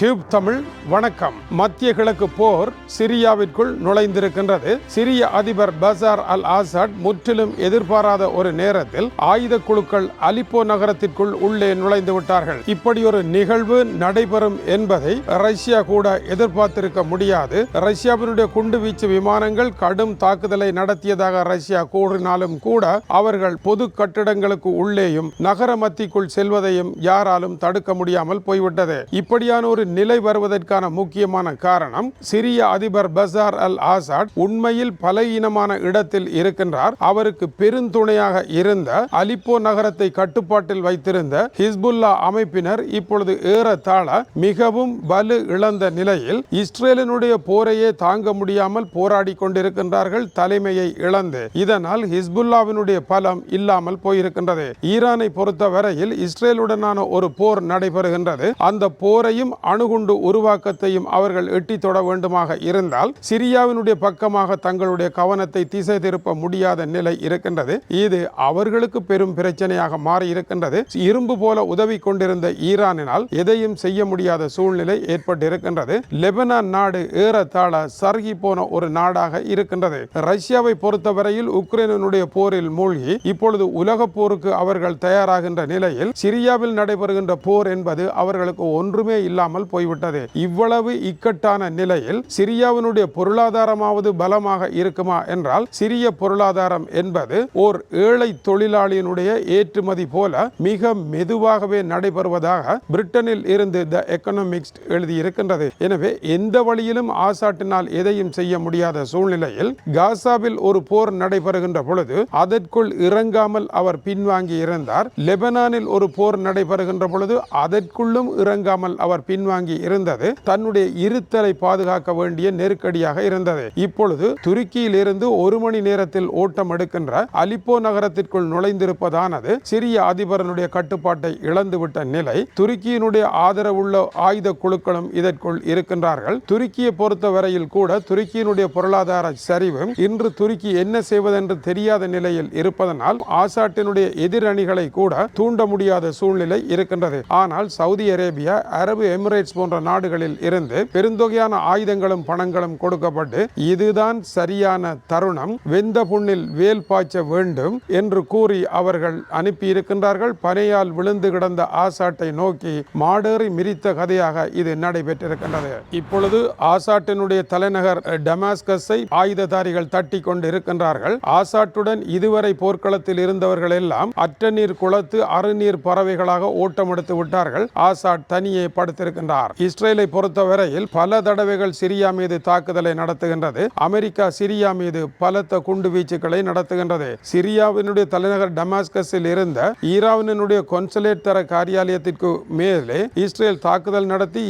Tube Tamil வணக்கம். மத்திய கிழக்கு போர் சிரியாவிற்குள் நுழைந்திருக்கின்றது. சிரிய அதிபர் பசார் அல் ஆசாட் முற்றிலும் எதிர்பாராத ஒரு நேரத்தில் ஆயுத குழுக்கள் அலிப்போ நகரத்திற்குள் உள்ளே நுழைந்து விட்டார்கள். இப்படி ஒரு நிகழ்வு நடைபெறும் என்பதை ரஷ்யா கூட எதிர்பார்த்திருக்க முடியாது. ரஷ்யாவினுடைய குண்டுவீச்சு விமானங்கள் கடும் தாக்குதலை நடத்தியதாக ரஷ்யா கூறினாலும் கூட அவர்கள் பொது கட்டிடங்களுக்கு உள்ளேயும் நகர மத்திக்குள் செல்வதையும் யாராலும் தடுக்க முடியாமல் போய்விட்டது. இப்படியான ஒரு நிலை வருவதற்கான முக்கியமான காரணம் சிரிய அதிபர் பசார் அல் ஆசாட் உண்மையில் பல இனமான இடத்தில் இருக்கின்றார். அவருக்கு பெருந்துணையாக இருந்த அலிப்போ நகரத்தை கட்டுப்பாட்டில் வைத்திருந்த ஹிஸ்புல்லா அமைப்பினர் இப்பொழுது ஏறத்தாழ மிகவும் வலு இழந்த நிலையில் இஸ்ரேலினுடைய போரையே தாங்க முடியாமல் போராடி கொண்டிருக்கின்றார்கள் தலைமையை இழந்து. இதனால் ஹிஸ்புல்லாவினுடைய பலம் இல்லாமல் போயிருக்கின்றது. ஈரானை பொறுத்தவரையில் இஸ்ரேலுடனான ஒரு போர் நடைபெறுகின்றது. அந்த போரையும் அணுகுண்டு உருவாக்கத்தையும் அவர்கள் எட்டி தொட வேண்டுமாக இருந்தால் சிரியாவினுடைய பக்கமாக தங்களுடைய கவனத்தை திசை திருப்ப முடியாத நிலை இருக்கின்றது. இது அவர்களுக்கு பெரும் பிரச்சனையாக மாறி இருக்கின்றது. இரும்பு போல உதவி கொண்டிருந்த ஈரானினால் எதையும் செய்ய முடியாத சூழ்நிலை ஏற்பட்டிருக்கின்றது. லெபனான் நாடு ஏறத்தாழ சருகி போன ஒரு நாடாக இருக்கின்றது. ரஷ்யாவை பொறுத்தவரையில் உக்ரைனுடைய போரில் மூழ்கி இப்பொழுது உலக போருக்கு அவர்கள் தயாராகின்ற நிலையில் சிரியாவில் நடைபெறுகின்ற போர் என்பது அவர்களுக்கு ஒன்றுமே இல்லாமல் போய்விட்டது. இவ்வளவு இக்கட்டான நிலையில் சிரியாவினுடைய பொருளாதாரமாவது பலமாக இருக்குமா என்றால் சிறிய பொருளாதாரம் என்பது ஓர் ஏழை தொழிலாளியினுடைய ஏற்றுமதி போல மிக மெதுவாகவே நடைபெறுவதாக பிரிட்டனில் இருந்து த எக்கனாமிக்ஸ் எழுதியிருக்கின்றது. எனவே எந்த வழியிலும் ஆசாட்டினால் எதையும் செய்ய முடியாத சூழ்நிலையில் காசாவில் ஒரு போர் நடைபெறுகின்ற பொழுது அதற்குள் இறங்காமல் அவர் பின்வாங்கி இருந்தார். லெபனானில் ஒரு போர் நடைபெறுகின்ற பொழுது அதற்குள்ளும் இறங்காமல் அவர் பின்வாங்கி இருந்தது. தன்னுடைய இருத்தலை பாதுகாக்க வேண்டிய நெருக்கடியாக இருந்தது. இப்பொழுது துருக்கியில் இருந்து ஒரு மணி நேரத்தில் ஓட்டம் எடுக்கின்ற அலிப்போ நகரத்திற்குள் நுழைந்திருப்பதானது சிரிய அதிபரனுடைய கட்டுப்பாட்டை இழந்துவிட்ட நிலை. துருக்கியினுடைய ஆதரவுள்ள ஆயுத குழுக்களும் இதற்குள் இருக்கின்றார்கள். துருக்கியை பொறுத்தவரையில் கூட துருக்கியினுடைய பொருளாதார சரிவு இன்று துருக்கி என்ன செய்வதென்று தெரியாத நிலையில் இருப்பதனால் ஆசாட்டினுடைய எதிரணிகளை கூட தூண்ட முடியாத சூழ்நிலை இருக்கின்றது. ஆனால் சவுதி அரேபியா அரபு எமிரேட்ஸ் போன்ற நாடுகளில் இருந்து பெருந்தொகையான ஆயுதங்களும் பணங்களும் கொடுக்கப்பட்டு இதுதான் சரியான தருணம். வெந்த புண்ணில் வேல் பாய்ச்ச வேண்டும் என்று கூறி அவர்கள் அனுப்பி இருக்கின்றார்கள் பனையால் விழுந்து கிடந்த ஆசாட்டை நோக்கி மாடேறி மிரித்த கதையாக இது நடைபெற்றிருக்கின்றது. இப்பொழுது ஆசாட்டினுடைய தலைநகர் டமாஸ்கஸை ஆயுததாரிகள் தட்டி கொண்டு இருக்கின்றார்கள் ஆசாட்டுடன் இதுவரை போர்க்களத்தில் இருந்தவர்கள் எல்லாம் அற்ற நீர் குளத்து அருநீர் பறவைகளாக ஓட்டம் எடுத்து விட்டார்கள். ஆசாட் தனியே படுத்திருக்கின்றார். கூறினார் இஸ்ரேலை பொறுத்தவரையில் பல தடவைகள் சிரியா மீது தாக்குதலை நடத்துகின்றது. அமெரிக்கா சிரியா மீது பலத்த குண்டு வீச்சுக்களை நடத்துகின்றது. சிரியாவினுடைய தலைநகர் டமாஸ்கஸில் இருந்த ஈரானினுடைய கொன்சுலேட் தர காரியாலயத்திற்கு மேலே இஸ்ரேல் தாக்குதல் நடத்தி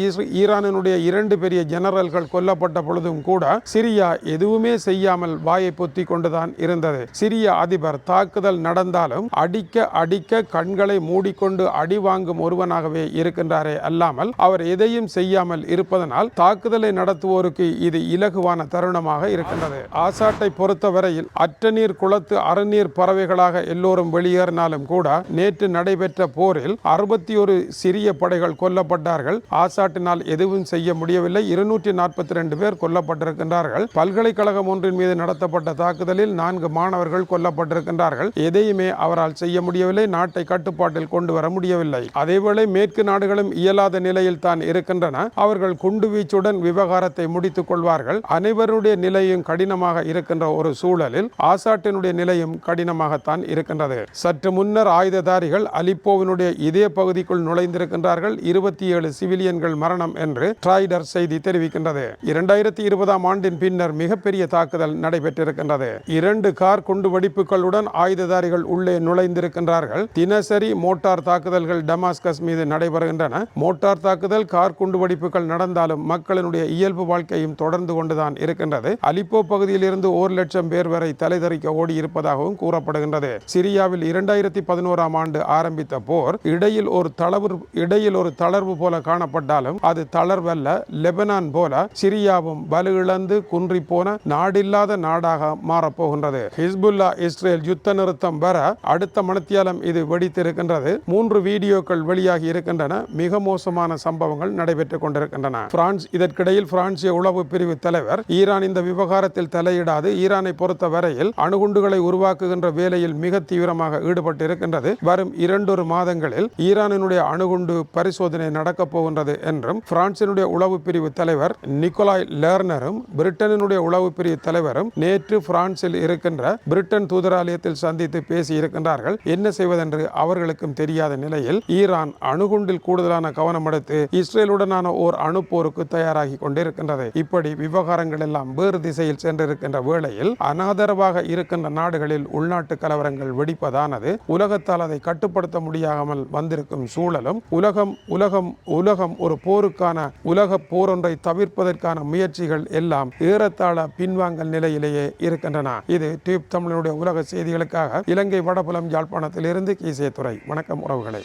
ஈரானினுடைய இரண்டு பெரிய ஜெனரல்கள் கொல்லப்பட்ட பொழுதும் கூட சிரியா எதுவுமே செய்யாமல் வாயை பொத்தி கொண்டுதான் இருந்தது. சிரிய அதிபர் தாக்குதல் நடந்தாலும் அடிக்க அடிக்க கண்களை மூடிக்கொண்டு அடி வாங்கும் ஒருவனாகவே இருக்கின்றாரே அல்லாமல் அவர் எதையும் செய்யாமல் இருப்பதனால் தாக்குதலை நடத்துவோருக்கு இது இலகுவான தருணமாக இருக்கின்றது. ஆசாட்டை பொறுத்தவரையில் அற்றநீர் குளத்து அறநீர் பறவைகளாக எல்லோரும் வெளியேறினாலும் கூட நேற்று நடைபெற்ற போரில் அறுபத்தி ஒரு சிறிய படைகள் கொல்லப்பட்டார்கள். ஆசாட்டினால் எதுவும் செய்ய முடியவில்லை. இருநூற்றி நாற்பத்தி ரெண்டு பேர் கொல்லப்பட்டிருக்கின்றார்கள். பல்கலைக்கழகம் ஒன்றின் மீது நடத்தப்பட்ட தாக்குதலில் நான்கு மாணவர்கள் கொல்லப்பட்டிருக்கின்றார்கள். எதையுமே அவரால் செய்ய முடியவில்லை. நாட்டை கட்டுப்பாட்டில் கொண்டு வர முடியவில்லை. அதேவேளை மேற்கு நாடுகளும் இயலாத நிலையில் தான் இருக்கின்றன. அவர்கள் குண்டு வீச்சுடன் விவகாரத்தை முடித்துக் கொள்வார்கள். அனைவருடைய நிலையும் கடினமாக இருக்கின்ற ஒரு சூழலில் ஆசாட்டினுடைய நிலையும் கடினமாகத்தான் இருக்கின்றது. சற்று முன்னர் ஆயுததாரிகள் அலிப்போவினுடைய இதே பகுதிக்குள் நுழைந்திருக்கின்றார்கள். இருபத்தி ஏழு சிவிலியன்கள் மரணம் என்று ட்ராய்டர் செய்தி தெரிவிக்கின்றது. இரண்டாயிரத்தி இருபதாம் ஆண்டின் பின்னர் மிகப்பெரிய தாக்குதல் நடைபெற்றிருக்கின்றது. இரண்டு கார் குண்டு வெடிப்புகளுடன் ஆயுததாரிகள் உள்ளே நுழைந்திருக்கின்றார்கள். தினசரி மோட்டார் தாக்குதல்கள் டமாஸ்கஸ் மீது நடைபெறுகின்றன. மோட்டார் தாக்குதல் கார் குண்டு வெடிப்புகள் நடந்தாலும் மக்களினுடைய இயல்பு வாழ்க்கையும் தொடர்ந்து கொண்டுதான் இருக்கின்றது. அலிப்போ பகுதியிலிருந்து ஒரு லட்சம் பேர் வரை தலைதறிக்க ஓடியிருப்பதாகவும் கூறப்படுகின்றது. சிரியாவில் இரண்டாயிரத்தி பதினோராம் ஆண்டு ஆரம்பித்த போர் இடையில் ஒரு தளவு இடையில் ஒரு தளர்வு போல காணப்பட்டாலும் அது தளர்வல்ல லெபனான் போல சிரியாவும் வலு இழந்து குன்றி போன நாடில்லாத நாடாக மாறப்போகின்றது. ஹிஸ்புல்லா இஸ்ரேல் யுத்த நிறுத்தம் வர அடுத்த மனத்தியாலம் இது வெடித்திருக்கின்றது. மூன்று வீடியோக்கள் வெளியாகி இருக்கின்றன. மிக மோசமான சம்பவம் சம்பவங்கள் நடைபெற்றுக் கொண்டிருக்கின்றன. பிரான்ஸ் இதற்கிடையில் பிரான்சிய உளவு பிரிவு தலைவர் ஈரான் இந்த விவகாரத்தில் தலையிடாது. ஈரானை பொறுத்த வரையில் அணுகுண்டுகளை உருவாக்குகின்ற வேலையில் மிக தீவிரமாக ஈடுபட்டிருக்கின்றது. வரும் இரண்டொரு மாதங்களில் ஈரானினுடைய அணுகுண்டு பரிசோதனை நடக்கப் போகின்றது என்றும் பிரான்சினுடைய உளவு பிரிவு தலைவர் நிக்கோலாய் லேர்னரும் பிரிட்டனினுடைய உளவு பிரிவு தலைவரும் நேற்று பிரான்சில் இருக்கின்ற பிரிட்டன் தூதராலயத்தில் சந்தித்து பேசி இருக்கின்றார்கள் என்ன செய்வதென்று அவர்களுக்கும் தெரியாத நிலையில் ஈரான் அணுகுண்டில் கூடுதலான கவனம் எடுத்து இஸ்ரேலுடனான ஓர் அணுப்போருக்கு தயாராகி கொண்டிருக்கின்றது. இப்படி விவகாரங்கள் எல்லாம் வேறு திசையில் சென்றிருக்கின்ற வேளையில் அனாதரவாக இருக்கின்ற நாடுகளில் உள்நாட்டு கலவரங்கள் வெடிப்பதானது உலகத்தால் அதை கட்டுப்படுத்த முடியாமல் வந்திருக்கும் சூழலும் உலகம் உலகம் உலகம் ஒரு போருக்கான உலக போரொன்றை தவிர்ப்பதற்கான முயற்சிகள் எல்லாம் ஏறத்தாழ பின்வாங்கல் நிலையிலேயே இருக்கின்றன. இது டியூப் தமிழனுடைய உலக செய்திகளுக்காக இலங்கை வடபுலம் யாழ்ப்பாணத்திலிருந்து கீசே துறை வணக்கம் உறவுகளை.